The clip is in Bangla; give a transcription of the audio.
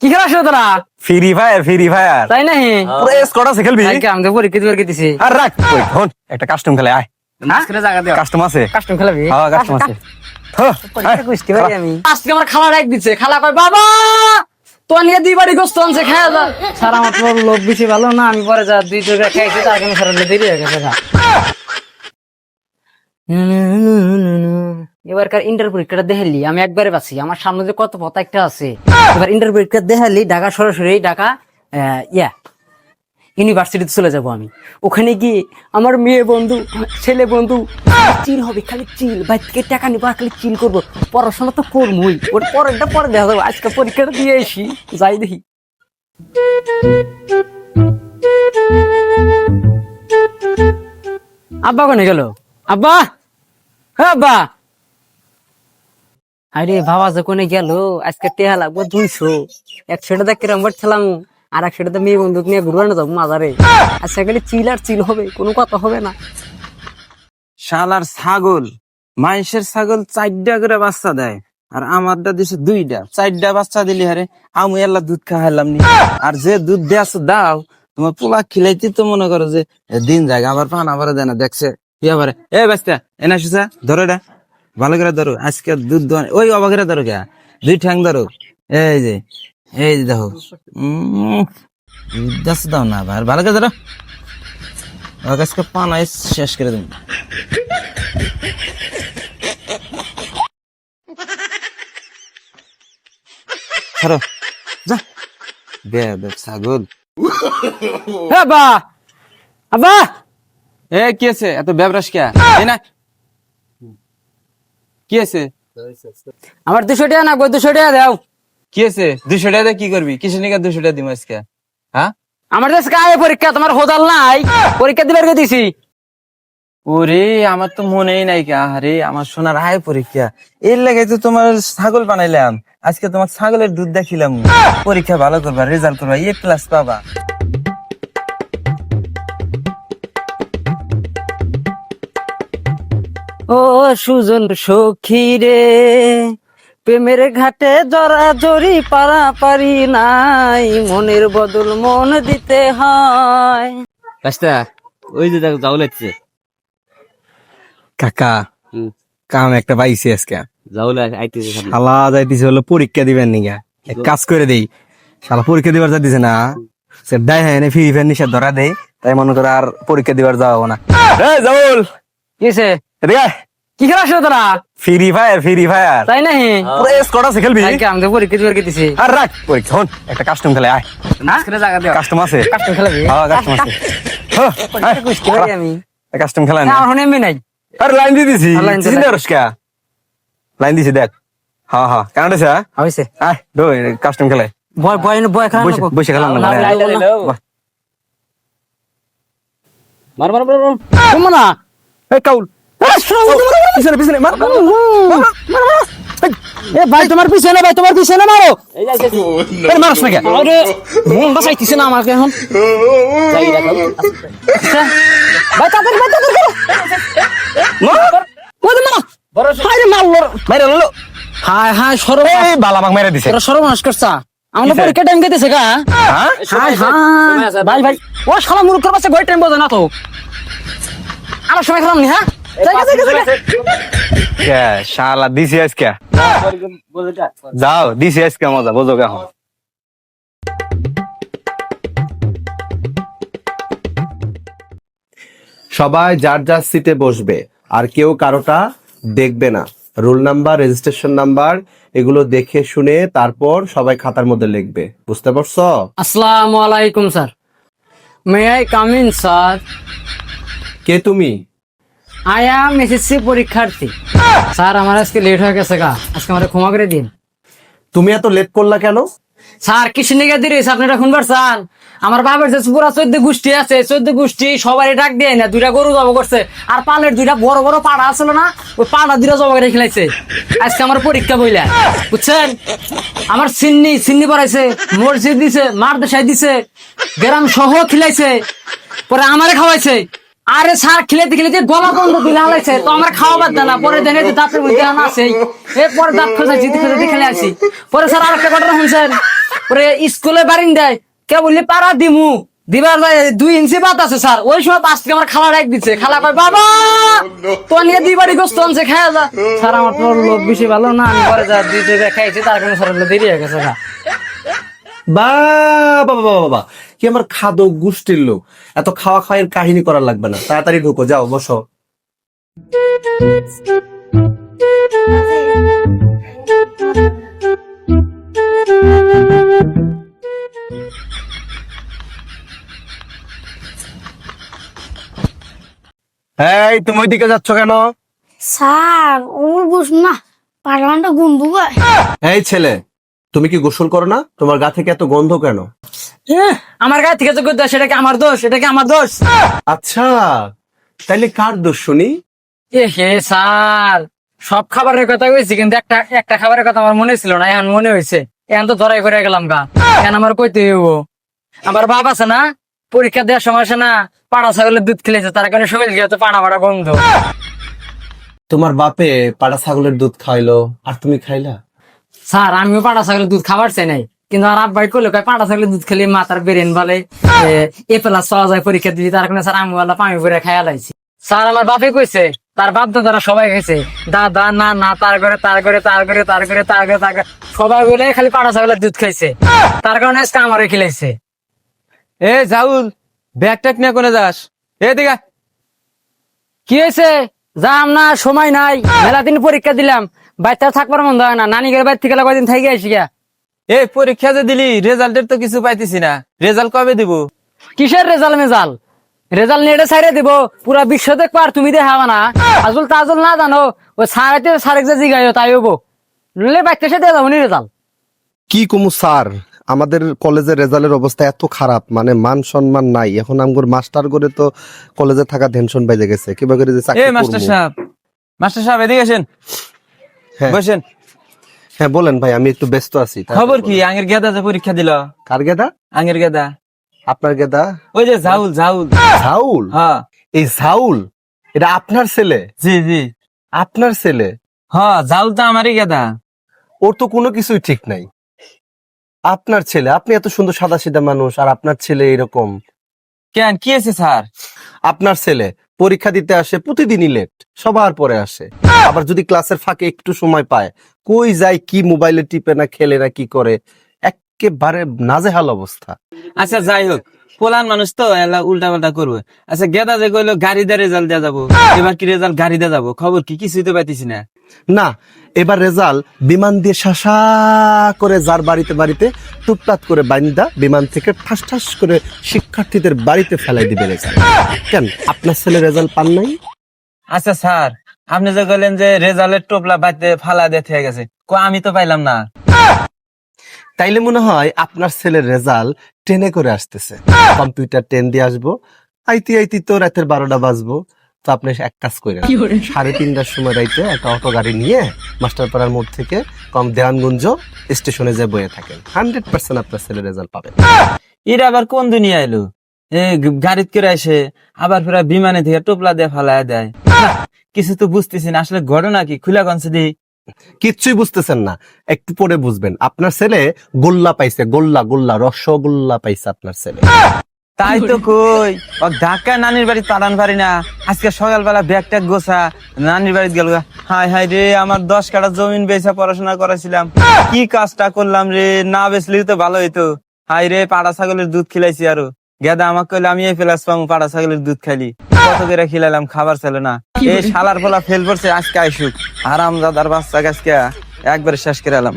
কি খেলা আসলে তোরা? ফ্রি ফায়ার ফ্রি ফায়ার তাই নাহি পুরো স্কোয়াড আছে খেলবি? পরীক্ষা দিবার দিছি আর রাখ একটা কাস্টম খেলে আয়। আজকে জায়গা দিও। কাস্টম আছে। কাস্টম খেলাবি? হ্যাঁ কাস্টম আছে। হ্যাঁ, আমি। আজকে আমার খালা ডাক দিচ্ছে খালা কয় বাবা তো নিয়ে দুই বাড়ি গোস্ত আনছে খেয়ে যা। স্যার আমার তো লোক বেশি ভালো না আমি পরে যা দুই দুই খাইছি তার কেন স্যার দেরি হয়ে গেছে। এবারকার ইন্টার পরীক্ষাটা দেখালি? আমি একবারে পাচ্ছি আমার সামনে যে কত পথ একটা আছে। এবার ইন্টার পরীক্ষা দেখালি, ঢাকা সরাসরি, ঢাকা ইয়া ইউনিভার্সিটিতে চলে যাব আমি। ওখানে গিয়ে আমার মেয়ে বন্ধু, ছেলে বন্ধু, চিল হবে, খালি চিল। বাইর টাকা নিবো খালি চিল করব। পড়াশোনা তো করবই। ওর পরেরটা পরে দেখা যাব। আজকে পরীক্ষাটা দিয়ে এসি যাই দেখি। আব্বা কোনে গেল? আব্বা! আরে বাবা যে কোনে গেল, আজকে টেহা লাগবো দুইশো। ছিলাম আর মেয়ে নিয়ে না যাব মাজারে। গেলে চিল আর চিল হবে, কোনো কথা হবে না। শালার ছাগল, মাইসের ছাগল চারটা করে বাচ্চা দেয়, আর আমারটা দিছে দুইটা। চারটা বাচ্চা দিলি হারে, আমি এল্লা দুধ খাওয়াইলাম নি। আর যে দুধ দেয়াছো দাও, তোমার পোলা খিলাইতে তো মনে করো যে দিন যায় আবার পান, আবার দেয় না, দেখছে। কি আবার এ বাচ্চা এনা সুসা ধরো এটা। ভালো করে ধরো। আজকে দুধ দোয়ান ওই অবাকেরা ধরো কে দুই ঠ্যাং ধরো। এই যে এই যে দেখো। দাস দাও না ভাই ভালো করে ধরো। আজকে পানায় শেষ করে দেবো। ছাড়ো যা। বে বে, ছাগল। হ্যাঁ আব্বা আব্বা! এ কি আছে? এত ব্যবরাস কে? এই না। কি আছে? আমার দুশো টাকা না দুশো টাকা দাও। কি আছে? দুশো টাকা কি করবি? নিকা দুশো টাকা দিম আজকে? হ্যাঁ আমার দেশে পরীক্ষা? তোমার হোদাল নাই। পরীক্ষা দিবার কে দিছি? ওরে আমার তো মনেই নাই কে। আরে আমার সোনার আয় পরীক্ষা। এর লাগে তো তোমার ছাগল বানাইলাম। আজকে তোমার ছাগলের দুধ দেখিলাম। পরীক্ষা ভালো করবা রেজাল্ট করবা এ প্লাস পাবা। সুজন সখী রে। প্রেমের ঘাটে জরা জরি পারা পারি নাই মনের বদল মন দিতে হয়। রাস্তা ওই যে দেখো যাও লাগছে কাকা কাম একটা পাইছি আজকে। যাও আইতেছে শালা যাইতেছে হলো পরীক্ষা দিবেন নিগা। এক কাজ করে দেই। শালা পরীক্ষা দিবার যাইতেছে না। সে ডাই হ্যাঁ ফ্রি ফায়ার নিশা ধরা দেই। তাই মনে করে আর পরীক্ষা দিবার যাওয়া না। এই জাউল! কিসে এদিকে আয়। কি খেলা আসলে তোরা? ফ্রি ফায়ার ফ্রি ফায়ার তাই নাহি পুরো স্কোয়াড আছে খেলবি? কালকে আমাদের পরীক্ষা দিবার কে দিছি। আর রাখ পরীক্ষা হন একটা কাস্টম খেলে আয়। আজকে জায়গা দিও। কাস্টম আছে। কাস্টম খেলাবি হ্যাঁ কাস্টম আছে। হ্যাঁ, পরীক্ষা আমি। কাস্টম খেলা না, আমার ফোনে নাই। আরে লাইন দিয়ে দিছি। চিন্তা করিস কা লাইন দিছি দেখ। হ্যাঁ হ্যাঁ। কেন দিছে হয়েছে। আয় দো কাস্টম খেলে। বয় বয় বয় খেলা বসে বসে খেলাম না না। না, না, না। মার মার মার মার। না এই কাউল। পিছনে পিছনে মার মার, মার, মার, মার, মার। এই, এ ভাই তোমার পিছনে ভাই তোমার পিছনে মারো। এই। মারস না কে? আরে মনটা চাইতেছে না আমাকে এখন। ভাই তাড়াতাড়ি ভাই মা হায় হায় হায় সর্বনাশ বালা আমাকে মেরে দিছে। তোরা সর্বনাশ করছা। আমাদের কিসে? পরীক্ষা টাইম গা। হ্যাঁ? ভাই ভাই। ও শালা মুরুখ করবাছে গই টাইম বোঝে না তো। আর সময় খেলাম নি হ্যাঁ? শালা দিছি আজকে। যাও দিছি আজকে মজা বোঝো এখন। সবাই যার যার সিটে বসবে আর কেউ কারোটা দেখবে না। রোল নাম্বার রেজিস্ট্রেশন নাম্বার এগুলো দেখে শুনে তারপর সবাই খাতার মধ্যে লিখবে। বুঝতে পারছ? আসসালামু আলাইকুম sir. May I come in sir কে তুমি? আই এম এসএসসি পরীক্ষার্থী। স্যার আমার আজকে লেট হয়ে গেছে গা। আজকে আমার ক্ষমা করে দিন। তুমি এত লেট করলা কেন? স্যার কৃষি নিগা দিরিস আপনারা শুনবার স্যার। আমার বাবার যে পুরা চোদ্দ গোষ্ঠী আছে চোদ্দ গোষ্ঠী সবাই ডাক দিয়ে না দুইটা গরু জব করছে। আর পালের দুইটা বড় বড় পাড়া আছিল না ওই পাড়া দুইটা জব করে খেলাইছে। আজকে আমার পরীক্ষা বইলা। বুঝছেন? আমার সিন্নি সিন্নি পড়াইছে মসজিদ দিছে মার দেশাই দিছে গ্রাম সহ খিলাইছে পরে আমারে খাওয়াইছে। আরে স্যার, খেলেতে খেলেতে গলা বন্ধ দিলে হালাইছে তো আমার খাওয়া বাদ পরে দেনে যে দাঁতের মধ্যে আনা আছে। এ পরে দাঁত খোঁজা, জিতে খোঁজা খেলে আসি। পরে স্যার আরেকটা ঘটনা শুনছেন? পরে স্কুলে বারিন দেয় কে বললি, পাড়া দিমু। দিবার দুই ইঞ্চি বাদ আছে স্যার। ওই সময় পাঁচ থেকে আমার খালা ডাক দিচ্ছে খালা কয়, বাবা, তো নিয়ে বাড়ি গোস্ত আনছে, খেয়া স্যার, আমার লোক বেশি ভালো না। আমি পরে যা দুই খাইছি, তার স্যার দেরি হয়ে গেছে। বা বাবা বাবা কি আমার খাদো গোষ্ঠীর লোক? এত খাওয়া খাওয়ার কাহিনী করার লাগবে না। তাড়াতাড়ি ঢুকো যাও বসো। এই তুমি ওইদিকে যাচ্ছ কেন? স্যার ওর বস না পাগলানটা গন্ধ এই ছেলে তুমি কি গোসল করো না? তোমার গা থেকে এত গন্ধ কেন? আমার গায়ে থেকে তো দোষ এটা কি আমার দোষ? এটা কি আমার দোষ? আচ্ছা তাইলে কার দোষ শুনি? এ হে স্যার সব খাবারের কথা কইছি কিন্তু একটা একটা খাবারের কথা আমার মনে ছিল না এখন মনে হয়েছে এখন তো ধরাই করে গেলাম গা। এখন আমার কইতে হইব। আমার বাপ আছে না পরীক্ষা দেওয়ার সময় আসে না পাড়া ছাগলের দুধ খেলেছে তার কারণে শরীর গিয়ে তো পাড়া পাড়া গন্ধ তোমার বাপে পাড়া ছাগলের দুধ খাইলো আর তুমি খাইলা? স্যার আমিও পাড়া ছাগলের দুধ খাবার চাই নাই। কিন্তু আর আব্বাই করল কয় পাড়া ছাগলের দুধ খেলে মাথার বেরেন বলে? এ প্লাস যায় পরীক্ষা দিবি তার কারণে স্যার আমি ওয়ালা পানি ভরে খাইয়া লাইছি। স্যার আমার বাপে কইছে তার বাপ দাদারা সবাই গেছে দাদা না না তার করে তার করে তার করে তার করে তার করে তার করে সবাই বলে খালি পাড়া ছাগলের দুধ খাইছে। তার কারণে আজকে আমারও খেলাইছে। এ জাউল ব্যাগ ট্যাগ নিয়ে কোনে যাস? এ দিঘা কি হয়েছে? যাম না সময় নাই। মেলা দিন পরীক্ষা দিলাম। বাচ্চা থাকবার মন হয় না। নানিগের বাড়ি থেকে কয়দিন থাকি আসি গা এ পরীক্ষা যে দিলি রেজাল্টের তো কিছু পাইতেছি না। রেজাল্ট কবে দিব? কিসের রেজাল্ট মেজাল? রেজাল্ট নেটে সাইরে দিব পুরা বিশ্ব দেখব আর তুমি দেখাবা না। আজল তাজল না জানো ও সারাইতে সারেক যে জিগাইও তাই হব নলে বাইতে সে দিয়ে যাব নি রেজাল্ট। কি কুমু স্যার আমাদের কলেজের রেজাল্টের অবস্থা এত খারাপ মানে মান সম্মান নাই। এখন আমগর মাস্টার করে তো কলেজে থাকা টেনশন বাইজে গেছে। কিবা করে যে এ চাকরি মাস্টার সাহেব মাস্টার সাহেব এদিকে আসেন। হ্যাঁ। বসেন। হ্যাঁ বলেন ভাই আমি একটু ব্যস্ত আছি। খবর কি? আঙের গেদা যে পরীক্ষা দিল? কার গেদা? আঙের গেদা। আপনার গেদা? ওই যে জাউল জাউল। ঝাউল হ্যাঁ। এই ঝাউল এটা আপনার ছেলে? জি জি। আপনার ছেলে? হ্যাঁ জাউল তো আমারই গেদা। ওর তো কোনো কিছুই ঠিক নাই। আপনার ছেলে আপনি এত সুন্দর সাদা সিধা মানুষ আর আপনার ছেলে এরকম। কেন? কি আছে স্যার? আপনার ছেলে পরীক্ষা দিতে আসে প্রতিদিনই লেট সবার পরে আসে। আবার যদি ক্লাসের ফাঁকে একটু সময় পায় কই যায় কি মোবাইলে টিপে না খেলে না কি করে? একেবারে নাজেহাল অবস্থা। আচ্ছা যাই হোক পোলান মানুষ তো এলা উল্টা পাল্টা করবে। আচ্ছা গেদা যে কইলো গাড়ি দিয়ে রেজাল্ট দেওয়া যাব। এবার কি রেজাল্ট গাড়ি দিয়ে যাব? খবর কি? কিছুই তো পাইতেছি না। না এবার রেজাল্ট বিমান দিয়ে শাসা করে যার বাড়িতে বাড়িতে টুকটাক করে বাইন্দা বিমান থেকে ঠাস ঠাস করে শিক্ষার্থীদের বাড়িতে ফেলাই দিবে রেজাল্ট। কেন? আপনার ছেলে রেজাল্ট পান নাই? আচ্ছা স্যার আপনি যে কইলেন যে রেজাল্টের টোপলা বাড়িতে ফালা দিয়ে থেকে গেছে কো আমি তো পাইলাম না। তাইলে মনে হয় আপনার ছেলের রেজাল্ট টেনে করে আসতেছে। কম্পিউটার টেন দিয়ে আসব আইতি আইতি তো রাতের বারোটা বাজবো। তো আপনি এক কাজ করে সাড়ে তিনটার সময় রাইতে একটা অটো গাড়ি নিয়ে মাস্টারপাড়ার মোড় থেকে কম দেওয়ানগঞ্জ স্টেশনে যে বয়ে থাকেন হান্ড্রেড পার্সেন্ট আপনার ছেলের রেজাল্ট পাবেন। এরা আবার কোন দুনিয়া এলো? এ গাড়িত করে আসে আবার ফেরা বিমানে থেকে টোপলা দিয়ে ফালায় দেয়। কিছু তো বুঝতেছি না আসলে ঘটনা কি? খুলা গঞ্চে দিই কিচ্ছুই বুঝতেছেন না একটু পরে বুঝবেন। আপনার ছেলে গোল্লা পাইছে গোল্লা গোল্লা রসগোল্লা পাইছে আপনার ছেলে। তাই তো কই ও ঢাকা নানির বাড়ি তাড়ান পারি না আজকে সকালবেলা ব্যাগ ট্যাগ গোছা নানির বাড়ি গেল হাই হাই রে আমার দশ কাটা জমিন বেচা পড়াশোনা করেছিলাম কি কাজটা করলাম রে না বেচলি তো ভালো হইতো। হাই রে পাড়া ছাগলের দুধ খিলাইছি আরও। গেদা আমাকে কইলে আমি এই প্লাস পাবো পাড়া ছাগলের দুধ খাইলি। কত করে খিলাইলাম খাবার ছিল না। এই শালার ফলা ফেল পড়ছে আজকে আইসুক। আরাম দাদার বাচ্চা গাছকে একবার শেষ করে এলাম।